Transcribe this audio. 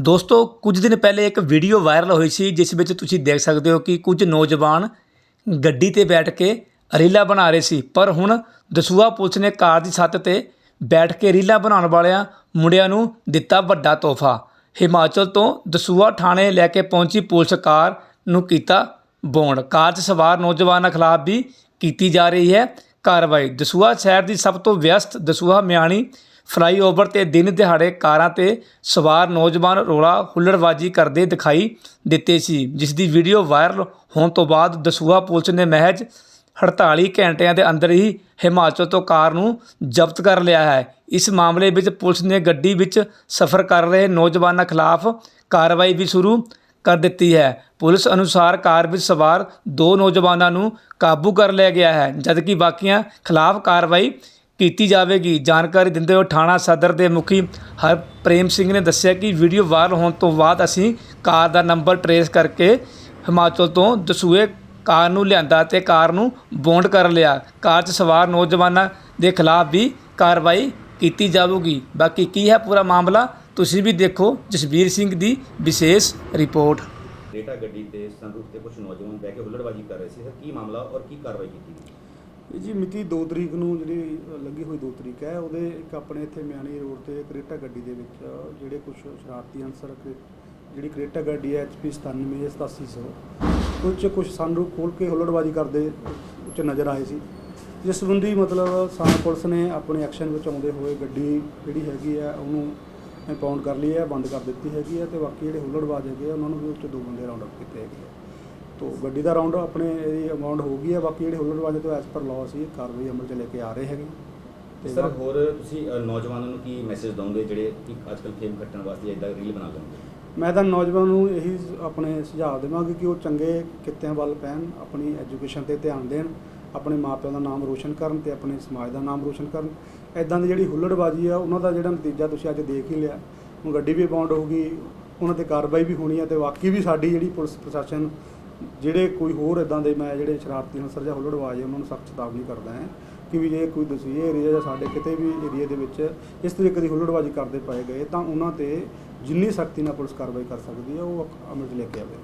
ਦੋਸਤੋ, ਕੁਝ ਦਿਨ ਪਹਿਲੇ ਇੱਕ ਵੀਡੀਓ ਵਾਇਰਲ ਹੋਈ ਸੀ, ਜਿਸ ਵਿੱਚ ਤੁਸੀਂ ਦੇਖ ਸਕਦੇ ਹੋ ਕਿ ਕੁਝ ਨੌਜਵਾਨ ਗੱਡੀ ਤੇ ਬੈਠ ਕੇ ਰੀਲਾਂ ਬਣਾ ਰਹੇ ਸੀ। ਪਰ ਹੁਣ ਦਸੂਹਾ ਪੁਲਿਸ ਨੇ ਕਾਰ ਦੀ ਛੱਤ ਤੇ ਬੈਠ ਕੇ ਰੀਲਾਂ ਬਣਾਉਣ ਵਾਲਿਆਂ ਮੁੰਡਿਆਂ ਨੂੰ ਦਿੱਤਾ ਵੱਡਾ ਤੋਹਫਾ। ਹਿਮਾਚਲ ਤੋਂ ਦਸੂਹਾ ਥਾਣੇ ਲੈ ਕੇ ਪਹੁੰਚੀ ਪੁਲਿਸ ਕਾਰ ਨੂੰ ਕੀਤਾ ਬੌਂਡ। ਕਾਰ 'ਚ ਸਵਾਰ ਨੌਜਵਾਨਾਂ ਖਿਲਾਫ ਵੀ ਕੀਤੀ ਜਾ ਰਹੀ ਹੈ ਕਾਰਵਾਈ। ਦਸੂਹਾ ਸ਼ਹਿਰ ਦੀ ਸਭ ਤੋਂ ਵਿਅਸਤ ਦਸੂਹਾ ਮਿਆਣੀ ਫਲਾਈਓਵਰ ਤੇ ਦਿਨ ਦਿਹਾੜੇ ਕਾਰਾਂ ਤੇ ਸਵਾਰ ਨੌਜਵਾਨ ਰੌਲਾ ਹੁੱਲੜਬਾਜੀ ਕਰਦੇ ਦਿਖਾਈ ਦਿੱਤੇ ਸੀ ਜਿਸ ਦੀ ਵੀਡੀਓ ਵਾਇਰਲ ਹੋਣ ਤੋਂ ਬਾਅਦ ਦਸੂਹਾ ਪੁਲਿਸ ਨੇ ਮਹਿਜ 48 ਘੰਟਿਆਂ ਦੇ ਅੰਦਰ ਹੀ ਹਿਮਾਚਲ ਤੋਂ ਕਾਰ ਨੂੰ ਜ਼ਬਤ ਕਰ ਲਿਆ ਹੈ। ਇਸ ਮਾਮਲੇ ਵਿੱਚ ਪੁਲਿਸ ਨੇ ਗੱਡੀ ਵਿੱਚ ਸਫ਼ਰ ਕਰ ਰਹੇ ਨੌਜਵਾਨਾਂ ਖਿਲਾਫ ਕਾਰਵਾਈ ਵੀ ਸ਼ੁਰੂ ਕਰ ਦਿੱਤੀ ਹੈ। ਪੁਲਿਸ ਅਨੁਸਾਰ ਕਾਰ ਵਿੱਚ ਸਵਾਰ ਦੋ ਨੌਜਵਾਨਾਂ ਨੂੰ ਕਾਬੂ ਕਰ ਲਿਆ ਗਿਆ ਹੈ, ਜਦਕਿ ਬਾਕੀਆਂ ਖਿਲਾਫ ਕਾਰਵਾਈ ਕੀਤੀ ਜਾਵੇਗੀ। ਜਾਣਕਾਰੀ ਦਿੰਦੇ ਹੋਏ ਥਾਣਾ ਸਦਰ ਦੇ ਮੁਖੀ ਹਰਪ੍ਰੇਮ ਸਿੰਘ ਨੇ ਦੱਸਿਆ ਕਿ ਵੀਡੀਓ ਵਾਇਰਲ ਹੋਣ ਤੋਂ ਬਾਅਦ ਅਸੀਂ ਕਾਰ ਦਾ ਨੰਬਰ ਟਰੇਸ ਕਰਕੇ ਹਿਮਾਚਲ ਤੋਂ ਦਸੂਏ ਕਾਰ ਨੂੰ ਲਿਆਂਦਾ ਤੇ ਕਾਰ ਨੂੰ ਬੌਂਡ ਕਰ ਲਿਆ। ਕਾਰ 'ਚ ਸਵਾਰ ਨੌਜਵਾਨਾਂ ਦੇ ਖਿਲਾਫ ਵੀ ਕਾਰਵਾਈ ਕੀਤੀ ਜਾਵੇਗੀ। ਬਾਕੀ ਕੀ ਹੈ ਪੂਰਾ ਮਾਮਲਾ, ਤੁਸੀਂ ਵੀ ਦੇਖੋ। ਜਸਵੀਰ ਸਿੰਘ ਦੀ ਵਿਸ਼ੇਸ਼ ਰਿਪੋਰਟ। ਡੇਟਾ ਗੱਡੀ ਤੇ ਸੰਰੂਫ ਤੇ ਕੁਝ ਨੌਜਵਾਨ ਬਹਿ ਕੇ ਹੁੱਲੜਬਾਜੀ ਕਰ ਰਹੇ ਸੀ। ਸਰ, ਕੀ ਮਾਮਲਾ ਔਰ ਕੀ ਕਾਰਵਾਈ ਕੀਤੀ ਗਈ? ਇਹ ਜੀ ਮਿਤੀ 2 ਤਰੀਕ ਨੂੰ ਜਿਹੜੀ ਲੱਗੀ ਹੋਈ 2 ਤਰੀਕ ਹੈ ਉਹਦੇ ਇੱਕ ਆਪਣੇ ਇੱਥੇ ਮਿਆਣੀ ਰੋਡ ਤੇ ਕਰੇਟਾ ਗੱਡੀ ਦੇ ਵਿੱਚ ਜਿਹੜੇ ਕੁਝ ਸ਼ਰਾਰਤੀ ਅਨਸਰ ਕਰੇ- ਜਿਹੜੀ ਕਰੇਟਾ ਗੱਡੀ ਹੈ HP 97 8700 ਕੁਝ ਕੁਝ ਸਨਰੂਫ ਖੋਲ ਕੇ ਹੁੱਲੜਬਾਜੀ ਕਰਦੇ ਉੱਚ ਨਜ਼ਰ ਆਏ ਸੀ। ਜਿਸ ਸੰਬੰਧੀ ਮਤਲਬ ਸਾਨ ਪੁਲਿਸ ਨੇ ਆਪਣੇ ਐਕਸ਼ਨ ਵਿੱਚ ਆਉਂਦੇ ਹੋਏ ਗੱਡੀ ਜਿਹੜੀ ਹੈਗੀ ਹੈ ਉਹਨੂੰ ਇੰਪਾਊਂਡ ਕਰ ਲਈ ਹੈ ਬੰਦ ਕਰ ਦਿੱਤੀ ਹੈਗੀ ਹੈ ਤੇ ਬਾਕੀ ਜਿਹੜੇ ਹੁੱਲੜਬਾਜ਼ ਹੈਗੇ ਆ, ਉਹਨਾਂ ਨੂੰ ਵੀ ਉੱਚ ਦੋ ਬੰਦੇ ਰਾਉਂਡ ਅਪ ਕੀਤੇ ਹੈਗੇ ਆ। ਤੋ ਗੱਡੀ ਦਾ ਰਾਉਂਡ ਆਪਣੇ ਇਹਦੀ ਅਮਾਉਂਟ ਹੋ ਗਈ ਹੈ ਬਾਕੀ ਜਿਹੜੇ ਹੁੱਲੜਬਾਜ਼ੀ ਤੋਂ ਐਸ ਪਰ ਲਾਅ ਸੀ ਕਾਰਵਾਈ ਅਮਲ ਚ ਲੈ ਕੇ ਆ ਰਹੇ ਹੈਗੇ। ਤੇ ਸਰ ਹੋਰ ਤੁਸੀਂ ਅ, ਨੌਜਵਾਨਾਂ ਨੂੰ ਕੀ ਮੈਸੇਜ ਦਵੋਗੇ ਜਿਹੜੇ ਕਿ ਅੱਜਕੱਲ ਫੇਮ ਖੱਟਣ ਵਾਸਤੇ ਇਦਾਂ ਰੀਲ ਬਣਾ ਲੈਂਦੇ ਮੈਂ ਤਾਂ ਨੌਜਵਾਨ ਨੂੰ ਇਹੀ ਸ- ਆਪਣੇ ਸੁਝਾਅ ਦੇਵਾਂਗਾ ਕਿ ਉਹ ਚੰਗੇ ਕਿੱਤਿਆਂ ਵੱਲ ਪੈਣ ਆਪਣੀ ਐਜੂਕੇਸ਼ਨ ਤੇ ਧਿਆਨ ਦੇਣ ਆਪਣੇ ਮਾਪਿਆਂ ਦਾ ਨਾਮ ਰੋਸ਼ਨ ਕਰਨ ਤੇ ਆਪਣੇ ਸਮਾਜ ਦਾ ਨਾਮ ਰੋਸ਼ਨ ਕਰਨ। ਐਦਾਂ ਦੀ ਜਿਹੜੀ ਹੁੱਲੜਬਾਜ਼ੀ ਆ ਉਹਨਾਂ ਦਾ ਜਿਹੜਾ ਨਤੀਜਾ ਤੁਸੀਂ ਅੱਜ ਦੇਖ ਹੀ ਲਿਆ। ਹੁਣ ਗੱਡੀ ਵੀ ਬਾਉਂਡ ਹੋਊਗੀ ਉਹਨਾਂ ਤੇ ਕਾਰਵਾਈ ਵੀ ਹੋਣੀ ਹੈ ਤੇ ਬਾਕੀ ਵੀ ਸਾਡੀ ਜਿਹੜੀ ਪੁਲਿਸ ਪ੍ਰਸ਼ਾਸਨ ਜਿਹੜੇ ਕੋਈ ਹੋਰ ਇਦਾਂ ਦੇ ਮੈਂ ਜਿਹੜੇ ਸ਼ਰਾਰਤੀ ਅਨਸਰ ਜਾਂ ਹੁੱਲੜਬਾਜ਼ ਉਹਨਾਂ ਨੂੰ ਸਖਤ ਚੇਤਾਵਨੀ ਕਰਦਾ ਹਾਂ ਕਿ ਵੀ ਜੇ ਕੋਈ ਦਸੂਏ ਏਰੀਆ ਜਾਂ ਸਾਡੇ ਕਿਤੇ ਵੀ ਏਰੀਆ ਦੇ ਵਿੱਚ ਇਸ ਤਰੀਕੇ ਦੀ ਹੁੱਲੜਬਾਜ਼ੀ ਕਰਦੇ ਪਾਏ ਗਏ, ਤਾਂ ਉਹਨਾਂ ਤੇ ਜਿੰਨੀ ਸਖਤੀ ਨਾਲ ਪੁਲਿਸ ਕਾਰਵਾਈ ਕਰ ਸਕਦੀ ਹੈ, ਉਹ ਅਮਲ 'ਚ ਲੈ ਕੇ ਆਵੇ।